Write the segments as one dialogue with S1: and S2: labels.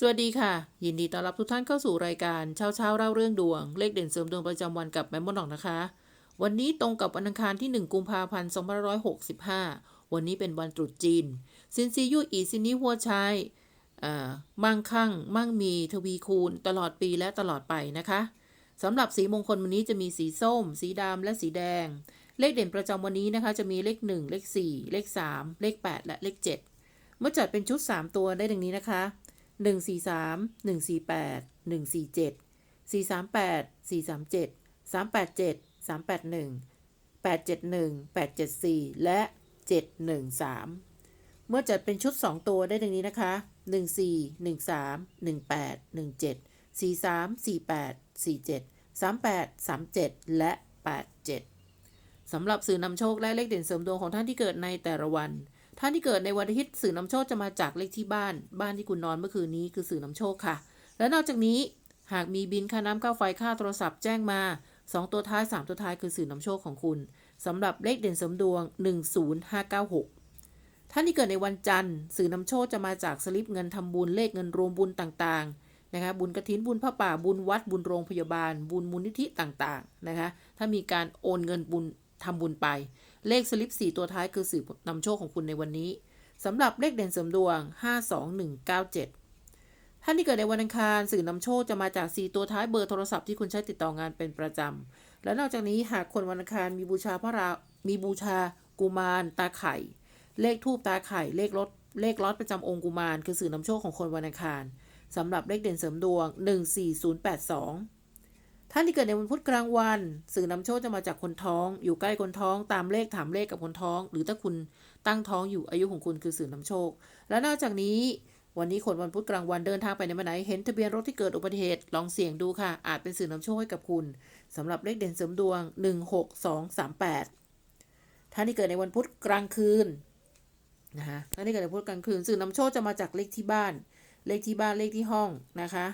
S1: สวัสดีค่ะ ยินดีต้อนรับทุกท่านเข้าสู่รายการเช้าเช้าเล่าเรื่องดวง เลขเด่นเสริมดวงประจำวันกับแม่มดหนอกนะคะ วันนี้ตรงกับวันอังคารที่ 1 กุมภาพันธ์2565 วันนี้เป็นวันตรุษจีนซินซียู่อีซินนี้หัวช้อ่ามั่งคั่ง มั่งมีทวีคูณ ตลอดปีและตลอดไปนะคะสำหรับสีมงคลวันนี้จะมีสีส้ม สีดำและสีแดง เลขเด่นประจำวันนี้นะคะ จะมีเลข 1 เลข 4 เลข 3 เลข 8 และเลข 7 เมื่อจัดเป็นชุด 3 ตัวได้ดังนี้นะคะ 1 4 3 1 4 8 1 4 7 4 3 8 4 3 7 3 8 7 3 8 1 8 7 1 8 7 4 และ 7 1 3 เมื่อจัดเป็นชุด 2 ตัวได้ดังนี้นะคะ 1 4 1 3 1 8 1 7 4 3 4 8 4 7 3 8 3 7 และ 8 7สำหรับสื่อนำโชคและเลขเด่นเสริมดวงของท่านที่เกิดในแต่ละวัน ท่านที่เกิดในวันอาทิตย์สื่อนำโชคจะมาจากเลขที่บ้าน บ้านที่คุณนอนเมื่อคืนนี้คือสื่อนำโชคค่ะ และนอกจากนี้หากมีบินค่าน้ำค่าไฟค่าโทรศัพท์แจ้งมา 2 ตัวท้าย 3 ตัวท้ายคือสื่อนำโชคของคุณสำหรับเลขเด่นสมดวง 10596 ท่านที่เกิดในวันจันทร์ สื่อนำโชคจะมาจากสลิปเงินทำบุญเลขเงินรวมบุญต่างๆนะคะบุญกระถินบุญพระป่าบุญวัดบุญโรงพยาบาล บุญมูลนิธิต่างๆนะคะถ้ามีการโอนเงินบุญทำบุญไป เลขสลิป 4 ตัวท้ายคือสื่อนำโชคของคุณในวันนี้สำหรับเลขเด่นเสริมดวง 52197 ท่านที่เกิดในวันอังคารสื่อนำโชคจะมาจาก 4 ตัวท้ายเบอร์โทรศัพท์ที่คุณใช้ติดต่องานเป็นประจำ และนอกจากนี้หากคนวันอังคารมีบูชาพระรา มีบูชากุมาร ตาไข่ เลขทูปตาไข่ เลขรถ เลขล็อตประจำองค์กุมาร คือสื่อนำโชคของคนวันอังคารสำหรับเลขเด่นเสริมดวง 14082 ท่านที่เกิดในวันพุธกลางวัน สื่อนำโชคจะมาจากคนท้อง อยู่ใกล้คนท้อง ตามเลขถามเลขกับคนท้อง หรือถ้าคุณตั้งท้องอยู่อายุของคุณคือสื่อนำโชค และนอกจากนี้ วันนี้คนวันพุธกลางวันเดินทางไปในมาไหนเห็นทะเบียนรถที่เกิดอุบัติเหตุลองเสี่ยงดูค่ะ อาจเป็นสื่อนำโชคให้กับคุณสำหรับเลขเด่นเสริมดวง 16238 ท่านที่เกิดในวันพุธกลางคืนนะคะท่านที่เกิดในวันพุธกลางคืน สื่อนำโชคจะมาจากเลขที่บ้าน เลขที่บ้านเลขที่ห้องนะคะ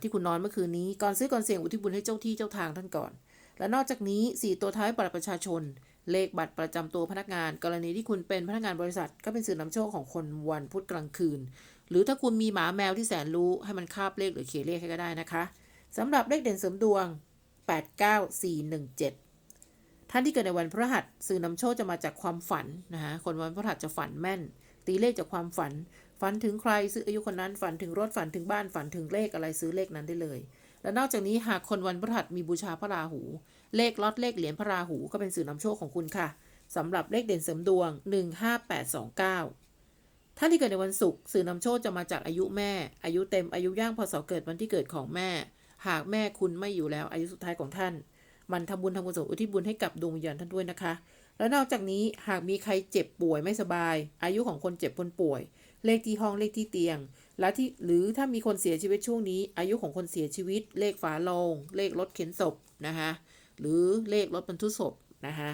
S1: ที่คุณนอนเมื่อคืนนี้ ก่อนซื้อก่อนเสี่ยงอุทิศบุญให้เจ้าที่เจ้าทางท่านก่อน และนอกจากนี้ 4 ตัวท้ายบัตรประชาชน เลขบัตรประจำตัวพนักงาน กรณีที่คุณเป็นพนักงานบริษัท ก็เป็นสื่อนำโชคของคนวันพุธกลางคืน หรือถ้าคุณมีหมาแมวที่แสนรู้ให้มันคาบเลขหรือเขียนเลขให้ก็ได้นะคะสำหรับเลขเด่นเสริมดวง 89417ท่านที่เกิดในวันพฤหัสสื่อนำโชคจะมาจากความฝันนะคะคนวันพฤหัสจะฝันแม่น ตีเลขจากความฝัน ฝันถึงใครซื้ออายุคนนั้นฝันถึงรถฝันถึงบ้านฝันถึงเลขอะไรซื้อเลขนั้นได้เลย และนอกจากนี้หากคนวันพฤหัสมีบูชาพระราหู เลขล็อตเลขเหรียญพระราหูก็เป็นสื่อนำโชคของคุณค่ะสำหรับเลขเด่นเสริมดวง 15829 ท่านที่เกิดในวันศุกร์สื่อนำโชคจะมาจากอายุแม่ อายุเต็มอายุย่างพศเกิดวันที่เกิดของแม่ หากแม่คุณไม่อยู่แล้วอายุสุดท้ายของท่าน มันทำบุญทำกุศลอุทิศบุญให้กับดวงวิญญาณท่านด้วยนะคะ และนอกจากนี้หากมีใครเจ็บป่วยไม่สบาย อายุของคนเจ็บคนป่วย เลขที่ห้องเลขที่เตียง และที่หรือถ้ามีคนเสียชีวิตช่วงนี้ อายุของคนเสียชีวิต เลขฝาโลง เลขรถเข็นศพนะคะหรือเลขรถบรรทุกศพนะคะ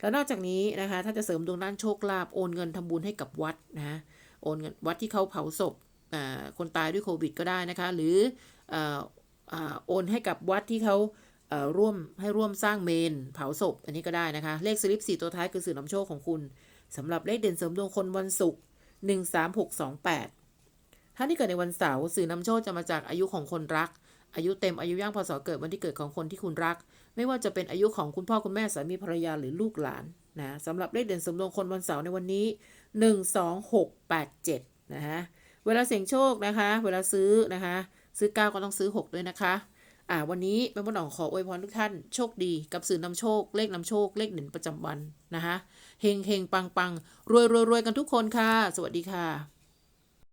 S1: แล้วนอกจากนี้นะคะถ้าจะเสริมดวงด้านโชคลาภโอนเงินทำบุญให้กับวัดนะโอนเงินวัดที่เขาเผาศพอ่าคนตายด้วยโควิดก็ได้นะคะ หรืออ่าอ่าโอนให้กับวัดที่เขาอ่อร่วมให้ร่วมสร้างเมน เผาศพ อันนี้ก็ได้นะคะ เลขสลิป4ตัวท้ายคือสื่อนำโชคของคุณสำหรับเลขเด่นเสริมดวงคนวันศุกร์ 13628ท่าที่เกิดในวันเสาร์สื่อนำโชคจะมาจากอายุของคนรัก อายุเต็มอายุย่างพศเกิดวันที่เกิดของคนที่คุณรัก ไม่ว่าจะเป็นอายุของคุณพ่อคุณแม่สามีภรรยาหรือลูกหลานนะสำหรับเลขเด่นสมดงคนวันเสาร์ในวันนี้ 12687 นะคะเวลาเสี่ยงโชคนะคะ เวลาซื้อนะคะ ซื้อ 9 ก็ต้องซื้อ 6 ด้วยนะคะ อ่าวันนี้แม่มดหนองขออวยพรทุกท่านโชคดีกับสื่อนำโชค เลขนำโชค เลขเด่นประจำวันนะคะเฮงเฮงปังปังรวยรวยรวยกันทุกคนค่ะ สวัสดีค่ะ